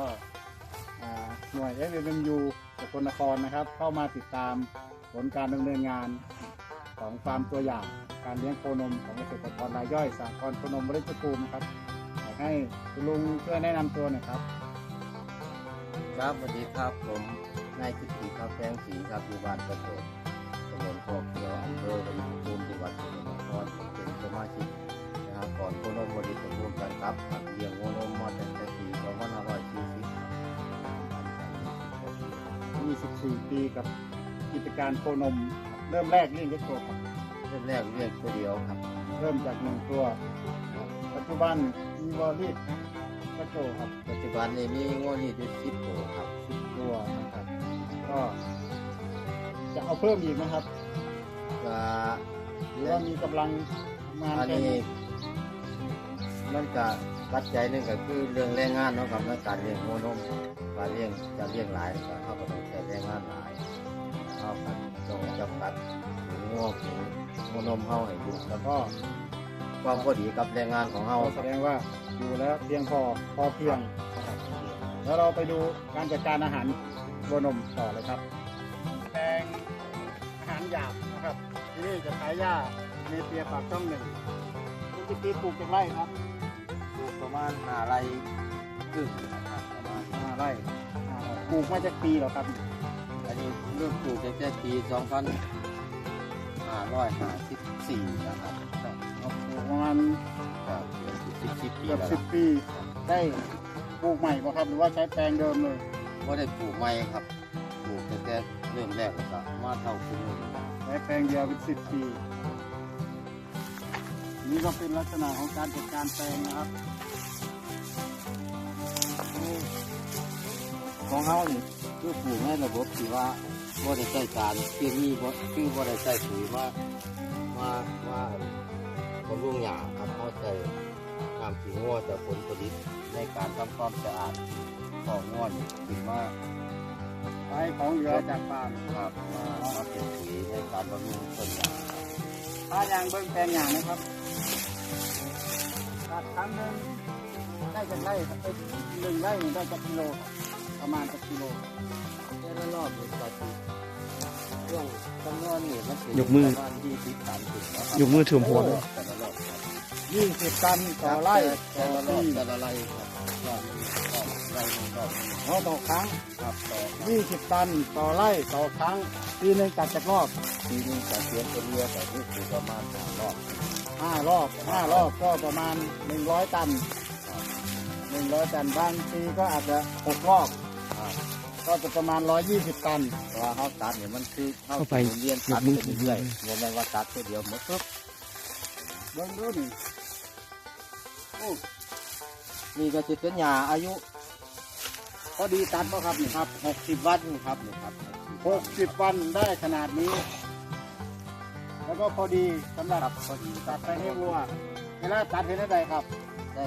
ก็หน่วย f m u สกลนครนะครับ เข้ามาติดตามผลการดำเนินงานของฟาร์มตัวอย่างการเลี้ยงโคนมของเกษตรกรรายย่อยสากรณ์โคนมบริจภูมิครับอยากให้คุณลุงช่วยแนะนำตัวหน่อยครับ ครับสวัสดีครับผมนายกิติครับแปลงสีครับอยู่บ้านกระโดดตำบลโคกเขียวอำเภอพนมภูมิจังหวัดสกลนครผมเป็นสมาชิกนะครับก่อนโคนมบริสุทธิ์ร่วมกันครับหัดเลี้ย 2540 24ปีกับกิจการโคนม เริ่มแรกเลี้ยงเล็กโตครับเริ่มแรกเลี้ยงตัวเดียวครับ เริ่มจากหนึ่งตัว ปัจจุบันมีวอลลี่กระโตครับปัจจุบันนี้มีงวนี่ด้วยสิบตัวครับสิบตัวนะครับ ก็จะเอาเพิ่มอีกนะครับ ก็หรือว่ามีกำลังงานอันแค่นี้นี้ มันก็ปัจจัยหนึ่งก็คือเรื่องแรงงานเนาะครับในการเลี้ยงโคนมการเลี้ยงจะเลี้ยงหลายก็เขาก็ต้องใช้แรงงานหลายเขาก็ต้องจำกัดถึงงวถึงโคนมเฮาให้อยู่แล้วก็ความพอดีกับแรงงานของเฮาเราแสดงว่าดูแล้วเพียงพอพอเพียงนะครับแล้วเราไปดูการจัดการอาหารวัวนมต่อเลยครับแปลงอาหารหยาบนะครับที่นี่จะขายหญ้าเนเปียปากช่องหนึ่งคุณจิตีปลูกจากไร่ครับอยู่ ประมาณห้าไร่ครึ่งนะครับประมาณห้าไร่ห้าไร่ปลูกมาจากปีเหรอครับอันนี้เริ่มปลูกตั้งแต่ปี2554นะครับเราปลูกประมาณครับเกือบสิบสิบปีเกือบแล้วสิบปี ได้ปลูกใหม่ป่ะครับ หรือว่าใช้แปลงเดิมเลยก็ได้ปลูกใหม่ครับปลูกตั้งแต่เริ่มแรกแล้วก็มาเท่าคุณใช้แปลงเดียวเป็นสิบปี นี่ก็เป็นลักษณะของการจัดการแปลงนะครับ ของเขานี่คือปลูกในระบบที่ว่าบ่ได้ใช้สารเคมีบ่คือบ่ได้ใช้ปุ๋ยมามามาบำรุงหญ้าครับเขาใช้น้ำขี้งัวจากผลผลิตในการทำความสะอาดของงัวนี่ถือว่าใช้ของเหลือจากฟาร์มครับมามาเป็นปุ๋ยในการบำรุงต้นหญ้าถ้ายางเบิ้งแปลงอย่างนะครับตัดครั้งหนึ่งได้จากไร่ครับเป็นหนึ่งไร่ได้จากกิโลครับ ประมาณจากกิโลแต่ละรอบนี่ก็สิช่วงจำนวนนี่มันสิยกมือ ประมาณ20 30นะครับยกมือถ่วมหัวเลยแต่ละรอบครับยี่สิบตันต่อไร่แต่ต่อละรอปีบแต่ละไร่ครับรอบหนึ่งรอบไร่หนึ่งรอบหนึ่งเพราะต่อครั้งครับต่อยี่สิบตันต่อไร่ต่อครั้งปีหนึ่งตัดจากรอบปีหนึงจะเสียนเป็นเรือแต่นี่คือประมาณสามรอบห้ารอบห้ารอบก็ประมาณหนึ่งร้อยตันหนึ่งร้อยตันบางปีก็อาจจะหกรอบครับ ก็จะประมาณร้อยยี่สิบตันเพราะว่าเขาตัดเนี่ยมันคือเข้าเข้าไปไปเรียนตัดยกมือไปเรื่อยๆรวมแม่นว่าตัดตัวเดียวหมดปุ๊บเบิ้งดูนี่โอ้นี่ก็จะเป็นหญ้าอายุพอดีตัดป่ะครับนี่ครับ 60 วันครับนี่ครับหกสิบวันได้ขนาดนี้ แล้วก็พอดีสำหรับพอดีตัดไปให้วัวเวลาตัดเห็นอะไรครับ ได้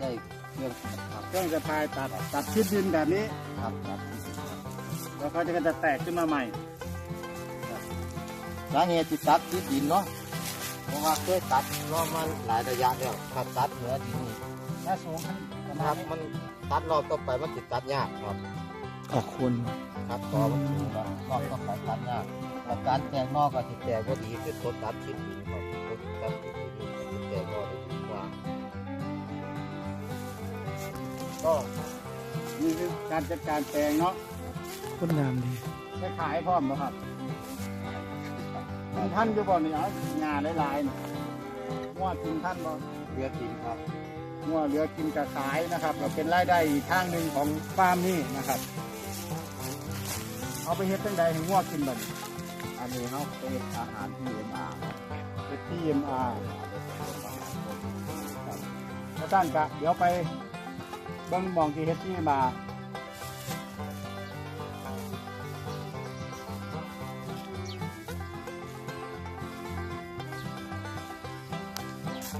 ได้ เครื่องตัดครับเครื่องจะพายตัดตัดชิ้นดินแบบนี้ครับครับที่สุดครับแล้วเขาจะก็จะแตกขึ้นมาใหม่สาเหตุที่ตัดที่ดินเนาะเพราะว่าเคยตัดรอบมาหลายระยะแล้วถ้าตัดเหนือดินนี่ถ้าสูงขึ้นประคมารัณบมันตัดรอบต่อไปมันติดตัดยากครับออกคนครับต่อมันสูงแล้วรอบต่อไปตัดยากถ้าการแตกนอกก็ติดแตกก็ดีเป็นต้นตัดชิ้นดินครับต้นตัดชิ้นดินก็ติดแตกนอกได้ดีกว่า ก็นี่คือการจัดการแปลงเนาะคนงามดีไปขายพร้อมนะครับกินท่านอยู่บ่เนี่ยเอางานหลายๆนี่มั่วกินท่านบ่เรือกินครับมั่วเหลือกินกับขายนะครับก็เป็นรายได้อีกทางหนึ่งของฟาร์มนี่นะครับ เอาไปเฮ็ดตั้งใดให้มั่วกินแบบอันนี้เขาเป็นอาหารที่เอ็มอาร์เป็น TMR แล้วท่านกะเดี๋ยวไป เบิ่งหมองที่เฮ็ดที่มา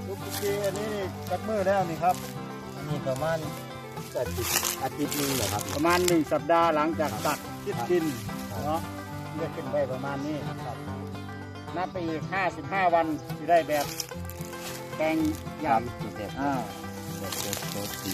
ลูกกีอันนี้นี่จักมือแล้วนี่ครับอันนี้ประมาณอาทิตย์อาทิตย์หนึงเหรอครับ ประมาณหนึ่งสัปดาห์หลังจากตัดคิดดินครับ เนาะเรียกขึ้นได้ประมาณนี้ครับนับไปอีกห้าสิบห้าวันจะได้แบบแปลงใหญ่พิเศษอ่าแบบโตโตสี